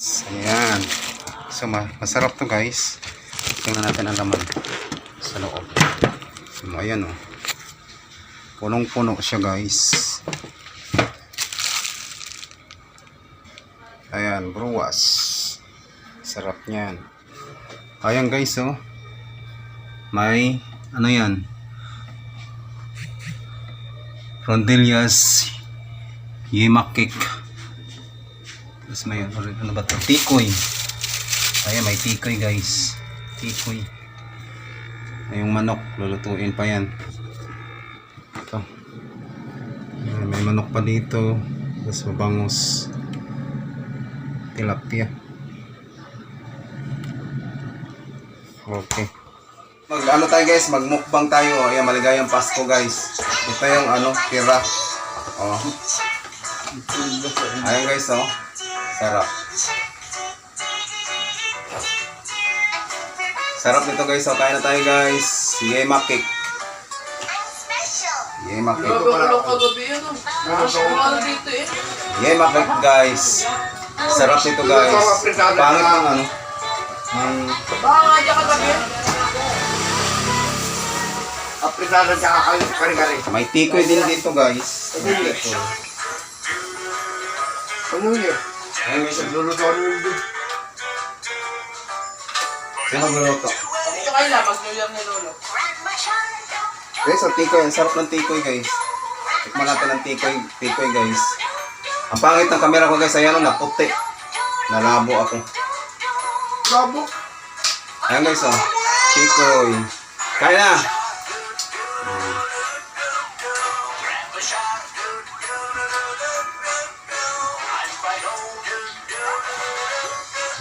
Ayan. So, ma masarap to guys. Tingnan natin ang laman sa loob. So, ayan oh. Punong-puno siya guys. Ayan, bruwas. Sarap niyan. Ayan guys oh. May, ano yan? Rondillas Yemak cake. Tapos may ano ba ito? Tikoy. Ayan, may tikoy guys. Tikoy. Ay, yung manok, lulutuin pa yan. Ito. Ayan, may manok pa dito. Tapos mabangus. Tilapia. Okay. Mag ano tayo guys, magmukbang tayo. Ayan, maligayang Pasko guys. Ito yung ano, tira. Oh. Ayan guys, oh. Sarap. Sarap nito guys. So, kain na tayo guys. Yema cake. Yema cake. Ah. Dito eh. Yema cake guys. Sarap nito guys. Pangit ng ano. Ng yun. Aplikado siya kayo kari-kari. may tikoy din dito guys. Ano yun? Ayun guys. Luluto ano yun doon? Sino magluluto? Dito kayo lang, ni Lolo. Guys, ang tikoy. Ang sarap ng tikoy guys. Tikman natin ang tikoy, tikoy guys. Ang pangit ng camera ko guys. Ayan o, naputi. Nalabo ako. Labo. Ayan guys, oh. Tikoy. Kaya na.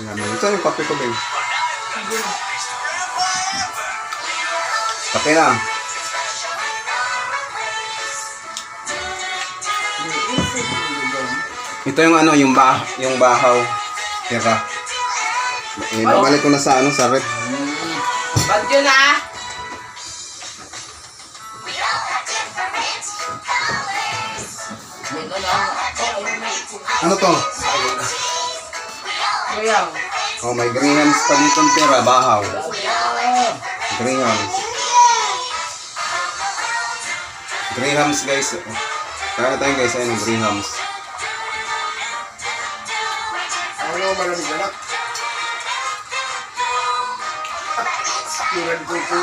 Ayan, ito yung kape ko, babe. Kape na. Ito yung ano, yung bah, yung bahaw. Tira. Eh, nabalik ko na sa ano, sa rep. Ah? Ito lang. Ano to? Kaya. Oh, may grahams pa dito tira, bahaw. Grahams. Grahams guys. Kaya tayo guys, ayun, grahams. Ano ang malamig anak? Turan ko po.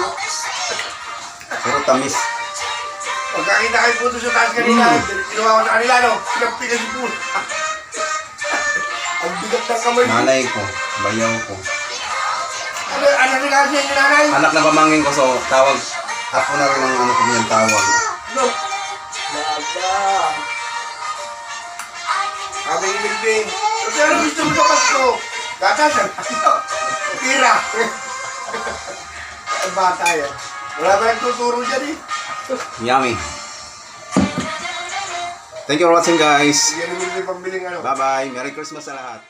Pero tamis. Pagkakita kayo po sa taas kanina, ginawa ko sa kanila, no? Pinagpigas po. Bigat ng kamay ko. Nanay ko, bayaw ko. Ano, ano rin kasi yung nanay? Anak na pamangkin ko, so tawag. Ako na rin ang ano ko niyang tawag. No. Baba. Kami Milbing. Kasi ano gusto mo sa Pasko? Gatasan. Ang bata yan. Wala ba yung tuturo dyan eh? Yummy. Thank you for watching guys. Yung ano. Bye-bye. Merry Christmas sa lahat.